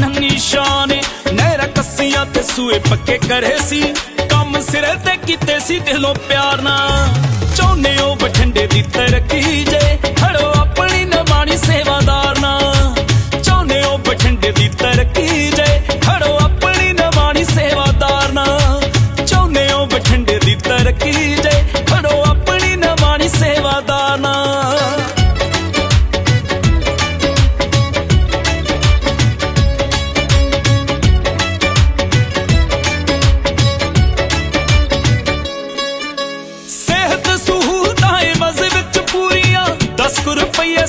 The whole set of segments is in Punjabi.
ਜਨਮ ਨਿਸ਼ਾਨੇ ਨਹਿਰਾ ਕੱਸੀਆਂ ਤੇ ਸੂਏ ਪੱਕੇ ਕਰੇ ਸੀ। ਕੰਮ ਸਿਰੇ ਤੇ ਕੀਤੇ ਸੀ ਦਿਲੋਂ ਪਿਆਰ ਨਾਲ। ਚਾਹੁੰਦੇ ਉਹ ਬਠੰਡੇ ਦੀ ਤਰੱਕੀ ਜੇ।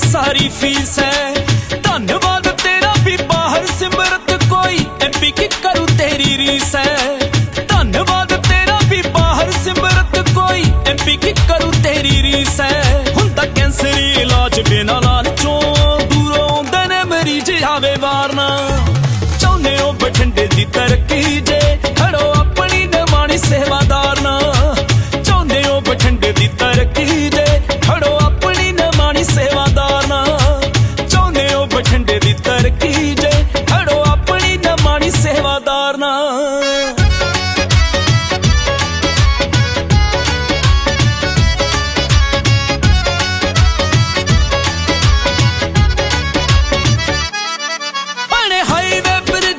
ਸਾਰੀ ਫੀਸ ਹੈ। ਧੰਨਵਾਦ ਤੇਰਾ ਵੀ ਬਾਹਰ ਸਿਮਰਤ ਕੋਈ। ਐਮਪੀ ਕੀ ਕਰੂ ਤੇਰੀ ਰੀਸ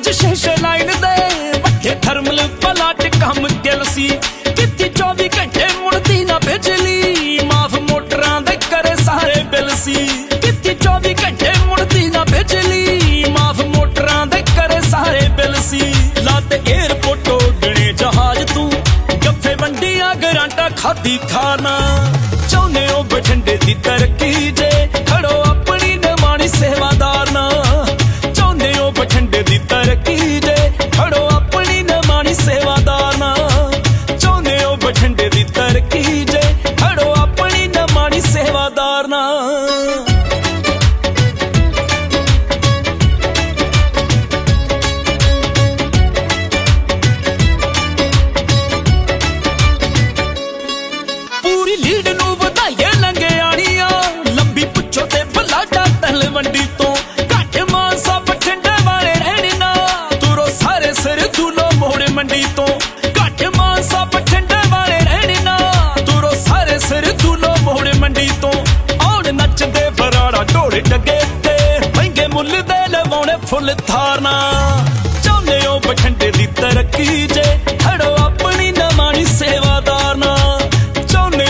ਹਾਈਵੇ ਸ਼ੀਸ਼ੇ ਲਾਈਨ ਦੇ ਵੱਡੇ ਥਰਮਲ ਪਲਾਟ ਕੰਮ ਗਿਲ ਸੀ। ਕਿੱਥੇ 24 ਘੰਟੇ ਮੁੜਦੀ ਨਾ ਬਿਜਲੀ। ਮਾਫ ਮੋਟਰਾਂ ਦੇ ਕਰੇ ਸਾਰੇ ਬਿੱਲ ਸੀ। ਕਿੱਥੇ 24 ਘੰਟੇ ਮੁੜਦੀ ਨਾ ਬਿਜਲੀ। ਮਾਫ ਮੋਟਰਾਂ ਦੇ ਕਰੇ ਸਾਰੇ ਬਿੱਲ ਸੀ। ਲੱਤ 에ਅਰਪੋਰਟ ਉੱਡਣੇ ਜਹਾਜ਼ ਤੂੰ। ਗੱਫੇ ਵੰਡੀਆਂ ਗਰਾਂਟਾ ਖਾਦੀ ਖਾਣਾ। ਚਾਹੁੰਦੇ ਹੋ ਬਠਿੰਡੇ ਦੀ ਤਰੱਕੀ ਜੇ। ਖੜੋ ਪੂਰੀ ਲੀਡ ਨੂੰ ਵਧਾਈਏ ਲੰਗਿਆਣੀਆਂ ਲੰਬੀ ਪੁੱਛੋ ਤੇ ਬਲਾਡਾ ਤਲਵੰਡੀ ਤੋਂ। ਘੱਟ ਮਾਨਸਾ ਬਠਿੰਡੇ ਵਾਲੇ ਰਹਿਣੇ ਨਾ। ਤੁਰੋ ਸਾਰੇ ਸਿਰ ਦੂਲੋ ਮੋੜ ਮੰਡੀ ਤੋਂ। ਡੱਗੇ ਤੇ ਮਹਿੰਗੇ ਮੁੱਲ ਦੇ ਲਵਾਉਣੇ ਫੁੱਲ ਥਾਰਨਾ ਚਾਹੁੰਦੇਓ ਬਠੰਡੇ ਦੀ ਤਰੱਕੀ ਜੇ, ਖੜੋ ਆਪਣੀ ਨਮਾਣੀ ਸੇਵਾਦਾਰ ਸੇਵਾਦਾਰਨਾ।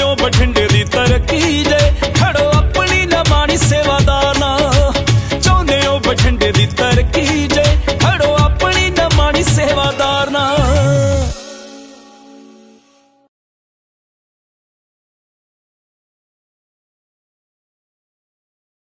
ਉਹ ਬਠੰਡੇ ਦੀ ਤਰੱਕੀ ਜੇ, ਖੜੋ ਆਪਣੀ ਨਮਾਣੀ ਸੇਵਾਦਾਰ ਸੇਵਾਦਾਰਨਾ। ਉਹ ਬਠੰਡੇ